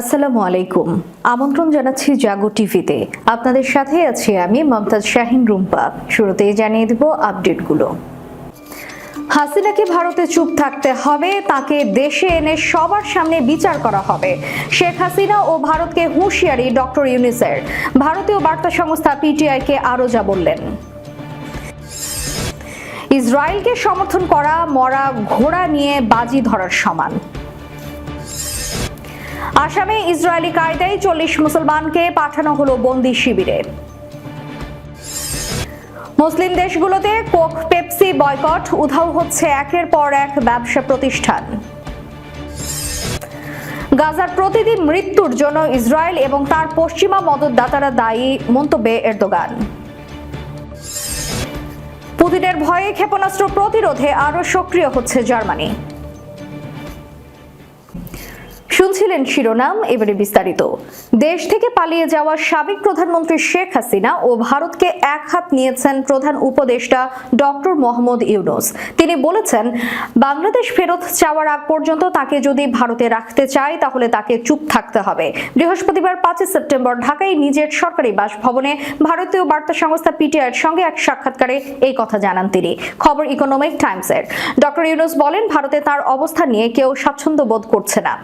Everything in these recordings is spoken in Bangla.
আসসালামু আলাইকুম। আমন্ত্রণ জানাচ্ছি জাগো টিভিতে। আপনাদের সাথে আছি আমি মমতাজ শাহিন রুম্পা। শুরুতেই জানিয়ে দেব আপডেটগুলো। হাসিনাকে ভারতে চুপ থাকতে হবে, তাকে দেশে এনে সবার সামনে বিচার করা হবে। শেখ হাসিনা ও ভারতকে হুঁশিয়ারি ডক্টর ইউনিসের। ভারতীয় বার্তা সংস্থা পিটিআইকে আরও যা বললেন। ইসরায়েলকে সমর্থন করা, মরা ঘোড়া নিয়ে বাজি ধরার সমান। আসামে ইসরায়েলি কায়দায় চল্লিশ মুসলমানকে পাঠানো হলো বন্দি শিবিরে। মুসলিম দেশগুলোতে কোক পেপসি বয়কট, উধাও হচ্ছে একের পর এক ব্যবসা প্রতিষ্ঠান। গাজার প্রতিটি মৃত্যুর জন্য ইসরায়েল এবং তার পশ্চিমা মদতদাতারা দায়ী, মন্তব্যে এরদোগান। পুতিনের ভয়ে ক্ষেপণাস্ত্র প্রতিরোধে আরও সক্রিয় হচ্ছে জার্মানি। শুনছিলেন শিরোনাম, এবারে বিস্তারিত। দেশ থেকে পালিয়ে যাওয়া সাবেক প্রধানমন্ত্রী শেখ হাসিনা ও ভারতকে এক হাত নিয়েছেন প্রধান উপদেষ্টা ডক্টর মোহাম্মদ ইউনুস। তিনি বলেছেন, বাংলাদেশ ফেরত চাওয়ার আগ পর্যন্ত তাকে যদি ভারতে রাখতে চায়, তাহলে তাকে চুপ থাকতে হবে। বৃহস্পতিবার পাঁচই সেপ্টেম্বর ঢাকায় নিজের সরকারি বাসভবনে ভারতীয় বার্তা সংস্থা পিটিআইয়ের সঙ্গে এক সাক্ষাৎকারে এই কথা জানান তিনি। খবর ইকোনমিক টাইমসের ডক্টর ইউনুস বলেন, ভারতে তার অবস্থান নিয়ে কেউ স্বাচ্ছন্দ্য বোধ করছে না।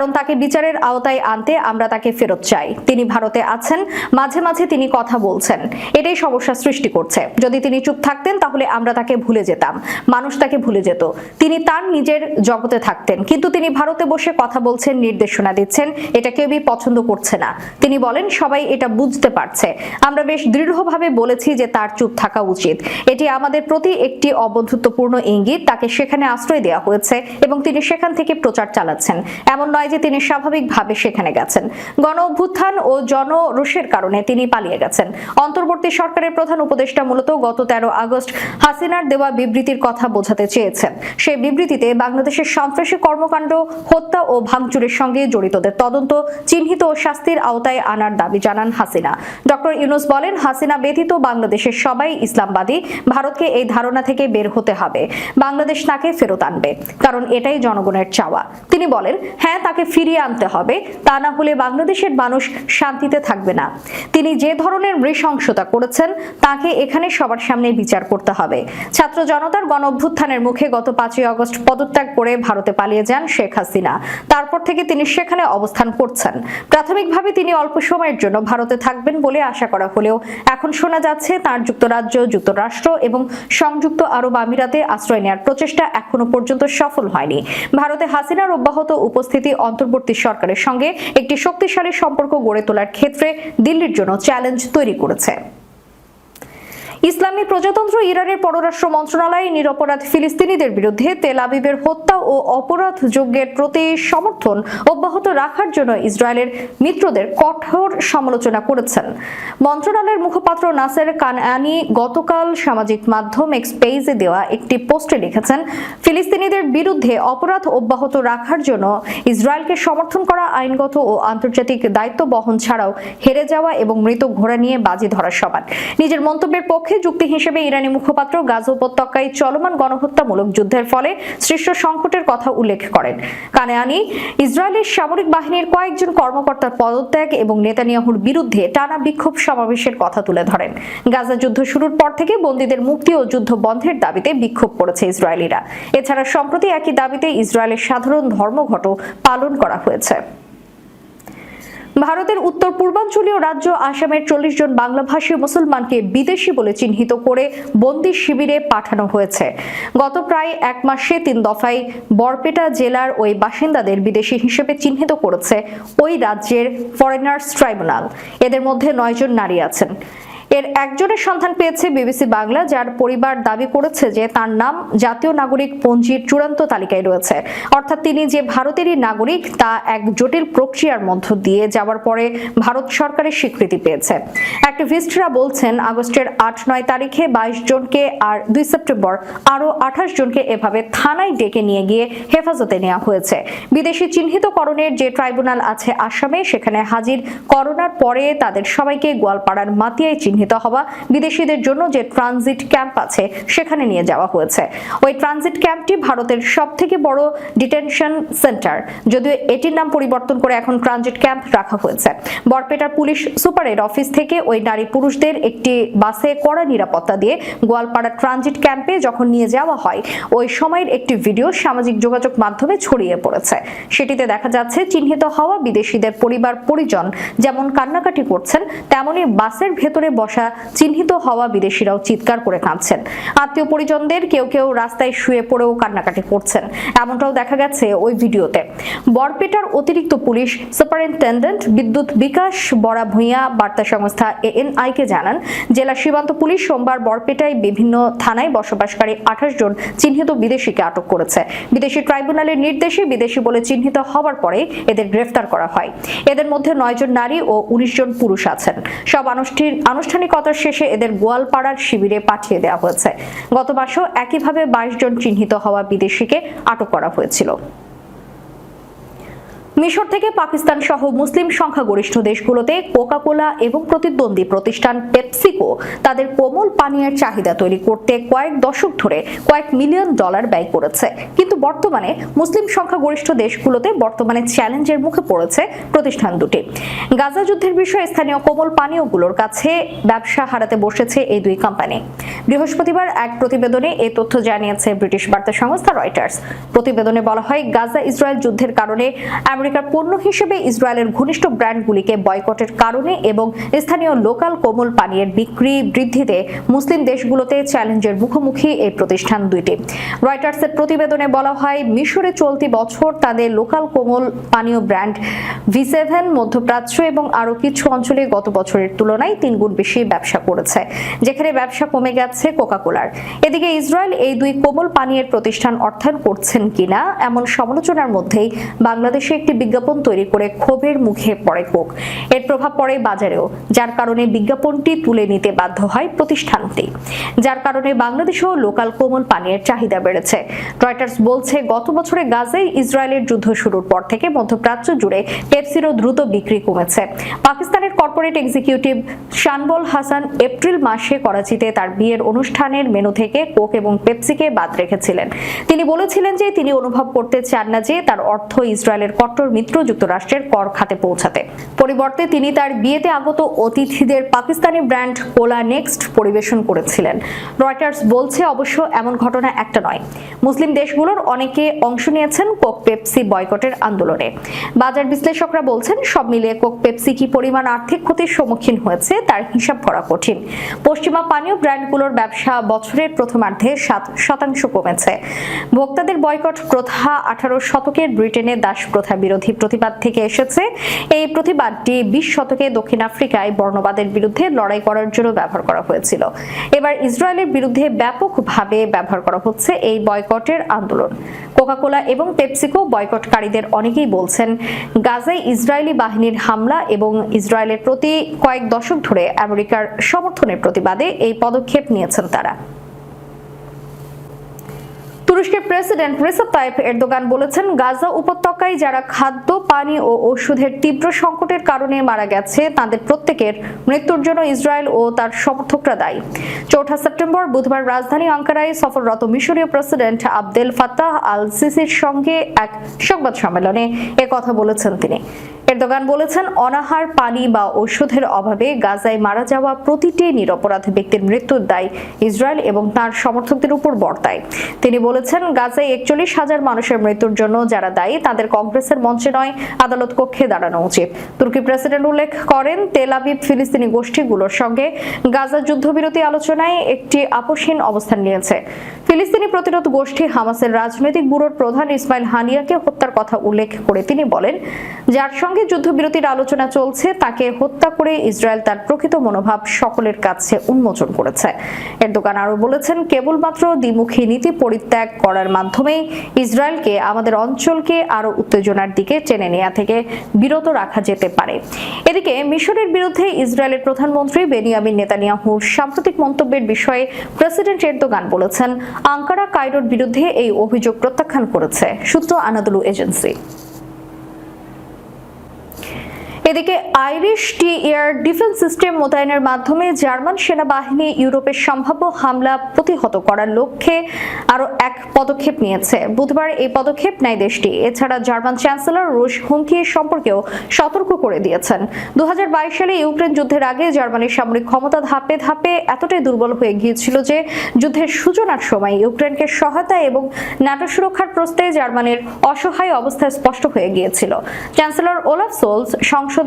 কারণ তাকে বিচারের আওতায় আনতে আমরা তাকে ফেরত চাই। তিনি ভারতে আছেন, মাঝে মাঝে তিনি কথা বলছেন। এটাই সমস্যা সৃষ্টি করছে। যদি তিনি চুপ থাকতেন, তাহলে আমরা তাকে ভুলে যেতাম। মানুষ তাকে ভুলে যেত। তিনি তার নিজের জগতে থাকতেন, কিন্তু তিনি ভারতে বসে কথা বলছেন, নির্দেশনা দিচ্ছেন। এটা কেউই পছন্দ করছে না। তিনি বলেন, সবাই এটা বুঝতে পারছে। আমরা বেশ দৃঢ়ভাবে বলেছি যে তার চুপ থাকা উচিত। এটি আমাদের প্রতি একটি অবন্ধুত্বপূর্ণ ইঙ্গিত। তাকে সেখানে আশ্রয় দেওয়া হয়েছে এবং তিনি সেখান থেকে প্রচার চালাচ্ছেন। এমন নয় যে তিনি স্বাভাবিকভাবে সেখানে গেছেন। গণ অভ্যুত্থান ও জনরোষের কারণে তিনি পালিয়ে গেছেন। অন্তর্বর্তী সরকারের প্রধান উপদেষ্টা মূলত গত তেরো আগস্ট হাসিনার দেওয়া বিবৃতির কথা বোঝাতে চেয়েছেন। সেই বিবৃতিতে বাংলাদেশের সন্ত্রাসী কর্মকাণ্ড, হত্যা ও ভাঙচুরের সঙ্গে জড়িতদের তদন্ত, চিহ্নিত ও শাস্তির আওতায় আনার দাবি জানান হাসিনা। ডক্টর ইউনুস বলেন, হাসিনা ব্যতীত বাংলাদেশের সবাই ইসলামবাদী। ভারতকে এই ধারণা থেকে বের হতে হবে। বাংলাদেশ তাকে ফেরত আনবে, কারণ এটাই জনগণের চাওয়া। তিনি বলেন হ্যাঁ তাকে ফিরিয়ে আনতে হবে, তা না হলে বাংলাদেশের মানুষ শান্তিতে থাকবে না। তিনি যে ধরনের নৃশংসতা করেছেন, তাকে এখানে সবার সামনে বিচার করতে হবে। ছাত্র জনতার গণ অভ্যুত্থানের মুখে গত পাঁচই আগস্ট পদত্যাগ করে ভারতে পালিয়ে যান শেখ হাসিনা। তারপর থেকে তিনি সেখানে অবস্থান করছেন। প্রাথমিকভাবে তিনি অল্প সময়ের জন্য ভারতে থাকবেন বলে আশা করা হলেও এখন শোনা যাচ্ছে তার যুক্তরাজ্য, যুক্তরাষ্ট্র এবং সংযুক্ত আরব আমিরাতে আশ্রয় নেওয়ার প্রচেষ্টা এখনও পর্যন্ত সফল হয়নি। ভারতে হাসিনার অব্যাহত উপস্থিতি অন্তর্বর্তী সরকারের সঙ্গে একটি শক্তিশালী সম্পর্ক গড়ে তোলার ক্ষেত্রে দিল্লির জন্য চ্যালেঞ্জ তৈরি করেছে। ইসলামী প্রজাতন্ত্র ইরানের পররাষ্ট্র মন্ত্রণালয়, নিরপরাধ ফিলিস্তিনিদের বিরুদ্ধে তেল আবিবের হত্যা ও অপরাধ যজ্ঞের প্রতি সমর্থন অব্যাহত রাখার জন্য ইসরায়েলের মিত্রদের কঠোর সমালোচনা করেছেন। মন্ত্রণালয়ের মুখপাত্র নাসের কানআনি গতকাল সামাজিক মাধ্যম এক্স পেজে দেওয়া একটি পোস্টে লিখেছেন, ফিলিস্তিনিদের বিরুদ্ধে অপরাধ অব্যাহত রাখার জন্য ইসরায়েলকে সমর্থন করা আইনগত ও আন্তর্জাতিক দায়িত্ব বহন ছাড়াও হেরে যাওয়া এবং মৃত ঘোড়া নিয়ে বাজি ধরা সমান। নিজের মন্তব্যের পক্ষে যুক্তি হিসেবে ইরানি মুখপাত্র গাজা উপত্যকায় চলমান গণহত্যামূলক যুদ্ধের ফলে সৃষ্ট সংকটের কথা উল্লেখ করেন। কানেয়ানি ইসরায়েলের সামরিক বাহিনীর কয়েকজন কর্মকর্তার পদত্যাগ এবং নেতানিয়াহুর বিরুদ্ধে টানা বিক্ষোভ সমাবেশের কথা তুলে ধরেন। গাজা যুদ্ধ শুরুর পর থেকে বন্দীদের মুক্তি ও যুদ্ধ বন্ধের দাবিতে বিক্ষোভ করেছে ইসরায়েলিরা। এছাড়া সম্প্রতি একই দাবিতে ইসরায়েলের সাধারণ ধর্মঘট পালন করা হয়েছে। ভারতের উত্তর পূর্বাঞ্চলীয় রাজ্য আসামের চল্লিশ জন বাংলাভাষী মুসলমানকে বিদেশি বলে চিহ্নিত করে বন্দি শিবিরে পাঠানো হয়েছে। গত প্রায় এক মাসে তিন দফায় বরপেটা জেলার ওই বাসিন্দাদের বিদেশি হিসেবে চিহ্নিত করেছে ওই রাজ্যের ফরেনার্স ট্রাইব্যুনাল। এদের মধ্যে নয়জন নারী আছেন। এর একজনের সন্ধান পেয়েছে বিবিসি বাংলা, যার পরিবার দাবি করেছে যে তার নাম জাতীয় নাগরিক পঞ্জির চূড়ান্ত তালিকায় রয়েছে। অর্থাৎ তিনি যে ভারতেরই নাগরিক, তা এক জটিল প্রক্রিয়ার মধ্য দিয়ে যাওয়ার পরে ভারত সরকারের স্বীকৃতি পেয়েছে। অ্যাক্টিভিস্টরা বলছেন, আগস্টের আট নয় তারিখে বাইশ জনকে আর দুই সেপ্টেম্বর আরও আঠাশ জনকে এভাবে থানায় ডেকে নিয়ে গিয়ে হেফাজতে নেওয়া হয়েছে। বিদেশি চিহ্নিতকরণের যে ট্রাইব্যুনাল আছে আসামে, সেখানে হাজির করোনার পরে তাদের সবাইকে গোয়ালপাড়ার মাতিয়ায় চিহ্নিত চিহ্নিত হওয়া বিদেশিদের জন্য যে ট্রানজিট ক্যাম্প আছে, সেখানে নিয়ে যাওয়া হয়েছে। ওই ট্রানজিট ক্যাম্পটি ভারতের সব থেকে বড় ডিটেনশন সেন্টার। যদিও এটির নাম পরিবর্তন করে এখন ট্রানজিট ক্যাম্প রাখা হয়েছে। বরপেটার পুলিশ সুপারের অফিস থেকে ওই নারী পুরুষদের একটি বাসে কড়া নিরাপত্তা দিয়ে গোয়ালপাড়া ট্রানজিট ক্যাম্পে যখন নিয়ে যাওয়া হয়, ওই সময়ের একটি ভিডিও সামাজিক যোগাযোগ মাধ্যমে ছড়িয়ে পড়েছে। সেটিতে দেখা যাচ্ছে, চিহ্নিত হওয়া বিদেশিদের পরিবার পরিজন যেমন কান্নাকাটি করছেন, তেমনি বাসের ভেতরে বসা চিহ্নিত হওয়া বিদেশিরাও চিৎকার করে কাঁদছেন। আত্মীয় পরিজনদের কেউ কেউ রাস্তায় শুয়ে পড়েও কান্নাকাটি করছেন। এমনটাও দেখা গেছে ওই ভিডিওতে। বরপেটার অতিরিক্ত পুলিশ সুপারিনটেন্ডেন্ট বিদ্যুৎ বিকাশ বড়া ভূঁইয়া বার্তা সংস্থা এএনআই কে জানান, জেলা সীমান্ত পুলিশ সোমবার বরপেটায় বিভিন্ন থানায় বসবাসকারী আঠাশ জন চিহ্নিত বিদেশিকে আটক করেছে। বিদেশি ট্রাইব্যুনালের নির্দেশে বিদেশি বলে চিহ্নিত হওয়ার পরে এদের গ্রেফতার করা হয়। এদের মধ্যে নয় জন নারী ও উনিশ জন পুরুষ আছেন। সব আনুষ্ঠানিক আনুষ্ঠানিকতার শেষে এদের গোয়ালপাড়ার শিবিরে পাঠিয়ে দেওয়া হয়েছে। গত মাসেও একইভাবে বাইশ জন চিহ্নিত হওয়া বিদেশিকে আটক করা হয়েছিল। মিশর থেকে পাকিস্তান সহ মুসলিম সংখ্যাগরিষ্ঠ দেশগুলোতে কোকা কোলা এবং প্রতিদ্বন্দ্বী প্রতিষ্ঠান পেপসিকো তাদের কোমল পানীয়ের চাহিদা তৈরি করতে কয়েক দশক ধরে কয়েক মিলিয়ন ডলার ব্যয় করেছে। কিন্তু বর্তমানে মুসলিম সংখ্যাগরিষ্ঠ দেশগুলোতে বর্তমানে চ্যালেঞ্জের মুখে পড়েছে প্রতিষ্ঠান দুটি। গাজা যুদ্ধের বিষয়ে স্থানীয় কোমল পানীয়গুলোর কাছে ব্যবসা হারাতে বসেছে এই দুই কোম্পানি। বৃহস্পতিবার এক প্রতিবেদনে এ তথ্য জানিয়েছে ব্রিটিশ বার্তা সংস্থা রয়টার্স। প্রতিবেদনে বলা হয় গাজা ইসরায়েল যুদ্ধের কারণে আমেরিকার পণ্য হিসেবে ইসরায়েলের ঘনিষ্ঠ ব্র্যান্ডগুলিকে বয়কটের কারণে এবং স্থানীয় লোকাল কোমল পানীয়ের বিক্রি বৃদ্ধিতে মুসলিম দেশগুলোতে চ্যালেঞ্জের মুখোমুখি এই প্রতিষ্ঠান দুইটি। রয়টার্সের প্রতিবেদনে বলা হয়, মিশরে চলতি বছর তাদের লোকাল কোমল পানীয় ব্র্যান্ড ভি সেভেন, মধ্যপ্রাচ্য এবং আরও কিছু অঞ্চলে গত বছরের তুলনায় তিন গুণ বেশি ব্যবসা করেছে, যেখানে ব্যবসা কমে গেছে কোকাকোলার। এদিকে ইসরায়েল এই দুই কোমল পানীয়ের প্রতিষ্ঠান অর্থায়ন করছেন কিনা এমন সমালোচনার মধ্যেই বাংলাদেশে একটি বিজ্ঞাপন তৈরি করে ক্ষোভের মুখে পড়ে কোক। এর প্রভাব পড়ে বাজারেও, যার কারণে বিজ্ঞাপনটি তুলে নিতে বাধ্য হয় প্রতিষ্ঠানটি। যার কারণে বাংলাদেশেও লোকাল কোমল পানীয়ের চাহিদা বেড়েছে। রয়টার্স বলছে, গত বছরে গাজায় ইসরায়েলের যুদ্ধ শুরুর পর থেকে মধ্যপ্রাচ্য জুড়ে পেপসিরও দ্রুত বিক্রি কমেছে। পাকিস্তানের corporate executive Shanbal Hasan April মাসে করাচিতে তার বিয়ের অনুষ্ঠানের মেনু থেকে কোক এবং পেপসিকে বাদ রেখেছিলেন। তিনি বলেছিলেন যে তিনি অনুভব করতে চান না যে তার অর্থ ইসরায়েলের কট্টর মিত্র যুক্তরাষ্ট্রের কর খাতে পৌঁছাতে। পরিবর্তে তিনি তার বিয়েতে আগত অতিথিদের পাকিস্তানি ব্র্যান্ড কোলা নেক্সট পরিবেশন করেছিলেন। রয়টার্স বলছে, অবশ্য এমন ঘটনা একটা নয়। মুসলিম দেশগুলোর অনেকে অংশ নিয়েছেন কোক পেপসি বয়কটের আন্দোলনে। বাজার বিশ্লেষকরা বলছেন, সব মিলিয়ে কোক পেপসি কি পরিমাণ আর্থিক ক্ষতির সম্মুখীন হয়েছে তার হিসাব করা কঠিন। পশ্চিমা পানীয় ব্র্যান্ডগুলোর ব্যবসা বছরের প্রথমার্ধে সাত শতাংশ কমেছে। ভোক্তাদের বয়কট প্রথা আঠারো শতকের ব্রিটেনে দাস প্রথা বিরোধী প্রতিবাদ থেকে এসেছে। এই প্রতিবাদটি বিশ শতকে দক্ষিণ আফ্রিকায় বর্ণবাদের বিরুদ্ধে লড়াই করার জন্য ব্যবহার করা হয়েছিল। এবার ইসরায়েলের বিরুদ্ধে ব্যাপকভাবে ব্যবহার করা হচ্ছে এই বয়কটের আন্দোলন। কোকাকোলা এবং পেপসিকো বয়কটকারীদের অনেকেই বলছেন, গাজায় ইসরায়েলি বাহিনীর হামলা এবং ইসরায়েলের প্রতি কয়েক দশক ধরে আমেরিকার সমর্থনের প্রতিবাদে এই পদক্ষেপ নিয়েছেন তারা। তুরস্কের প্রেসিডেন্ট রিসেপ তাইপ এরদোগান বলেছেন, গাজা উপত্যকায় যারা খাদ্য, পানি ও ওষুধের তীব্র সংকটের কারণে মারা গেছে, তাদের প্রত্যেকের মৃত্যুর জন্য ইসরায়েল ও তার সমর্থকরা দায়ী। চৌঠা সেপ্টেম্বর বুধবার রাজধানী আঙ্কারায় সফররত মিশরীয় প্রেসিডেন্ট আবদেল ফাত্তাহ আল সিসির সঙ্গে এক সংবাদ সম্মেলনে কথা বলেছেন তিনি। এরদোগান বলেছেন, অনাহার, পানি বা ওষুধের অভাবে গাজায় মারা যাওয়া প্রতিটি নিরপরাধ ব্যক্তির মৃত্যুর দায় ইসরায়েল এবং তার সমর্থকদের উপর বর্তায়। তিনি বলেছেন গাজায় একচল্লিশ হাজার মানুষের মৃত্যুর জন্য যারা দায়ী, তাদের কংগ্রেসের মঞ্চে নয়, আদালত কক্ষে দাঁড়ানো উচিত। তুর্কি প্রেসিডেন্ট উল্লেখ করেন, তেল আবিব ফিলিস্তিনি গোষ্ঠীগুলোর সঙ্গে গাজা যুদ্ধবিরতি আলোচনায় একটি আপোষহীন অবস্থান নিয়েছে। ফিলিস্তিনি প্রতিরোধ গোষ্ঠী হামাসের রাজনৈতিক ব্যুরোর প্রধান ইসমাইল হানিয়াকে হত্যার কথা উল্লেখ করে তিনি বলেন, যার সঙ্গে যুদ্ধবিরতির আলোচনা চলছে, তাকে হত্যা করে ইসরায়েল তার প্রকৃত মনোভাব সকলের কাছে উন্মোচন করেছে। এরদোগান আরও বলেছেন, কেবলমাত্র দ্বিমুখী নীতি পরিত্যাগ করার মাধ্যমে ইসরায়েলকে আমাদের অঞ্চলকে আরও উত্তেজনার দিকে টেনে নেওয়া থেকে বিরত রাখা যেতে পারে। এদিকে মিশরের বিরুদ্ধে ইসরায়েলের প্রধানমন্ত্রী বেনিয়ামিন নেতানিয়াহুর সাম্প্রতিক মন্তব্যের বিষয়ে প্রেসিডেন্ট এরদোগান বলেছেন, আঙ্কারা কায়রোর বিরুদ্ধে এই অভিযোগ প্রত্যাখ্যান করেছে, সূত্র আনাদুলু এজেন্সি। এদিকে IRIS T air defence system মোতায়েনের মাধ্যমে জার্মান সেনাবাহিনী ইউরোপের সম্ভাব্য হামলা প্রতিহত করার লক্ষ্যে আরও এক পদক্ষেপ নিয়েছে। বুধবার এই পদক্ষেপ নেয় দেশটি। এছাড়া জার্মান চ্যান্সেলর রুশ হুমকি সম্পর্কেও সতর্ক করে দিয়েছেন। দু সালে ইউক্রেন যুদ্ধের আগে জার্মানির সামরিক ক্ষমতা ধাপে ধাপে এতটাই দুর্বল হয়ে গিয়েছিল যে যুদ্ধের সূচনার সময় ইউক্রেনকে সহায়তা এবং নাটো সুরক্ষার প্রশ্নে জার্মানির অসহায় অবস্থা স্পষ্ট হয়ে গিয়েছিল। চ্যান্সেলর ওলাফ সোলস সংসদে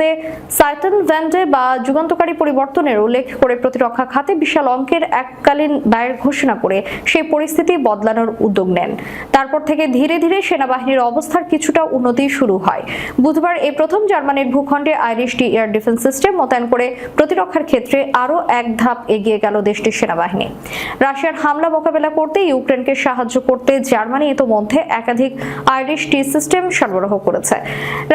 সাইটন ভ্যান্ডে বা যুগান্তকারী পরিবর্তনের উল্লেখ করে প্রতিরক্ষা খাতে বিশাল অঙ্কের এককালীন ব্যয়ের ঘোষণা করে সেই পরিস্থিতি বদলানোর উদ্যোগ নেন। তারপর থেকে ধীরে ধীরে সেনাবাহিনীর অবস্থার কিছুটা উন্নতি শুরু হয়। বুধবার এই প্রথম জার্মানির ভূখণ্ডে IRIS T air defence system মোতায়েন করে প্রতিরক্ষার ক্ষেত্রে আরও এক ধাপ এগিয়ে গেল দেশটির সেনাবাহিনী। রাশিয়ার হামলা মোকাবেলা করতে ইউক্রেনকে সাহায্য করতে জার্মানি ইতোমধ্যে একাধিক আইরিশ টি সিস্টেম সরবরাহ করেছে।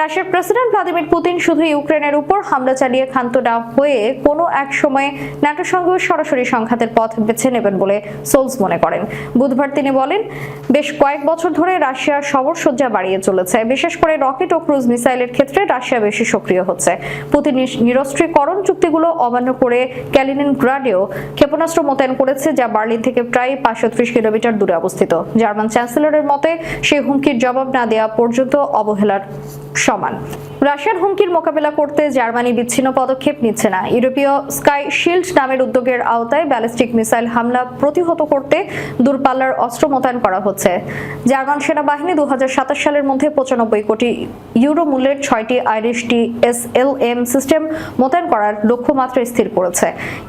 রাশিয়ার প্রেসিডেন্ট ভ্লাদিমির পুতিন শুধু ইউক্রেনের উপর হামলা চালিয়ে ক্ষান্ত না হয়ে কোনো এক সময়ে ন্যাটো সঙ্গে সরাসরি সংঘাতের পথ বেছে নেবেন বলে সোলস মনে করেন। বুধবার তিনি বলেন, বেশ কয়েক বছর ধরে রাশিয়ার সবরসজ্জা বাড়িয়ে চলেছে। বিশেষ করে রকেট ও ক্রুজ মিসাইলের ক্ষেত্রে রাশিয়া বেশি সক্রিয় হচ্ছে। পুতিন নিরস্ত্রীকরণ চুক্তিগুলো অমান্য করে ক্যালিনিন গ্রাডেও ক্ষেপণাস্ত্র মোতায়েন করেছে, যা বার্লিন থেকে প্রায় পাঁচশো ত্রিশ কিলোমিটার দূরে অবস্থিত। জার্মান চ্যান্সেলরের মতে, সেই হুমকির জবাব না দেওয়া পর্যন্ত অবহেলার সমান। রাশিয়ার হুমকির মোকাবেলা করতে জার্মানি বিচ্ছিন্ন পদক্ষেপ নিচ্ছে না। ইউরোপীয় স্কাই শিল্ড নামের উদ্যোগের আওতায় ব্যালিস্টিক মিসাইল হামলা প্রতিহত করতে দূরপাল্লার অস্ত্র মোতায়েন করা হচ্ছে। জার্মান সেনাবাহিনী দু সালের মধ্যে পঁচানব্বই কোটি ইউরো মূল্যের ছয়টি IRIS T S L M system মোতায়েন করার লক্ষ্যমাত্রা স্থির করেছে।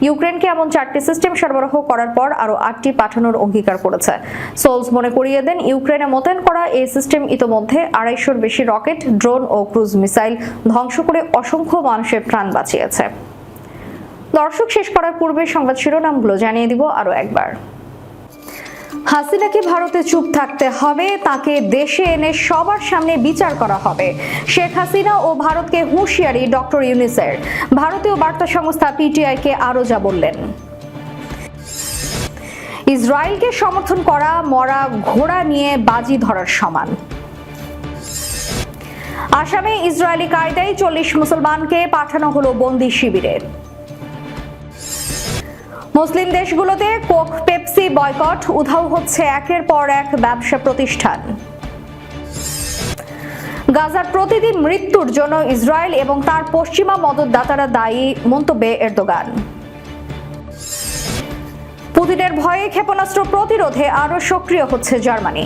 ইউক্রেনকে এমন চারটি সিস্টেম সরবরাহ করার পর আরও আটটি পাঠানোর অঙ্গীকার করেছে। সোলস মনে করিয়ে দেন, ইউক্রেনে মোতায়েন করা এই সিস্টেম ইতোমধ্যে আড়াইশোর বেশি রকেট ড্রোন ও ক্রুজ মিসাইল ধ্বংস করে অসংখ্য মানুষের প্রাণ বাঁচিয়েছে। দর্শক, শেষ করার পূর্বে সংবাদ শিরোনামগুলো জানিয়ে দিব আরও একবার। হাসিনাকে ভারতে চুপ থাকতে হবে, তাকে দেশে এনে সবার সামনে বিচার করা হবে। শেখ হাসিনা ও ভারতকে হুঁশিয়ারি ডক্টর ইউনিসের। ভারতীয় বার্তা সংস্থা পিটিআইকে আরও যা বললেন। ইসরায়েলকে সমর্থন করা, মরা, ঘোড়া নিয়ে বাজি ধরার সমান। আসামে ইসরায়েলি কায়দায় চল্লিশ মুসলমানকে পাঠানো হলো বন্দি শিবিরে। মুসলিম দেশগুলোতে কোক পেপসি বয়কট, উধাও হচ্ছে একের পর এক ব্যবসা প্রতিষ্ঠান। গাজার প্রতিদিন মৃত্যুর জন্য ইসরায়েল এবং তার পশ্চিমা মদতদাতারা দায়ী, মন্তব্যে এরদোগান। পুতিনের ভয়ে ক্ষেপণাস্ত্র প্রতিরোধে আরও সক্রিয় হচ্ছে জার্মানি।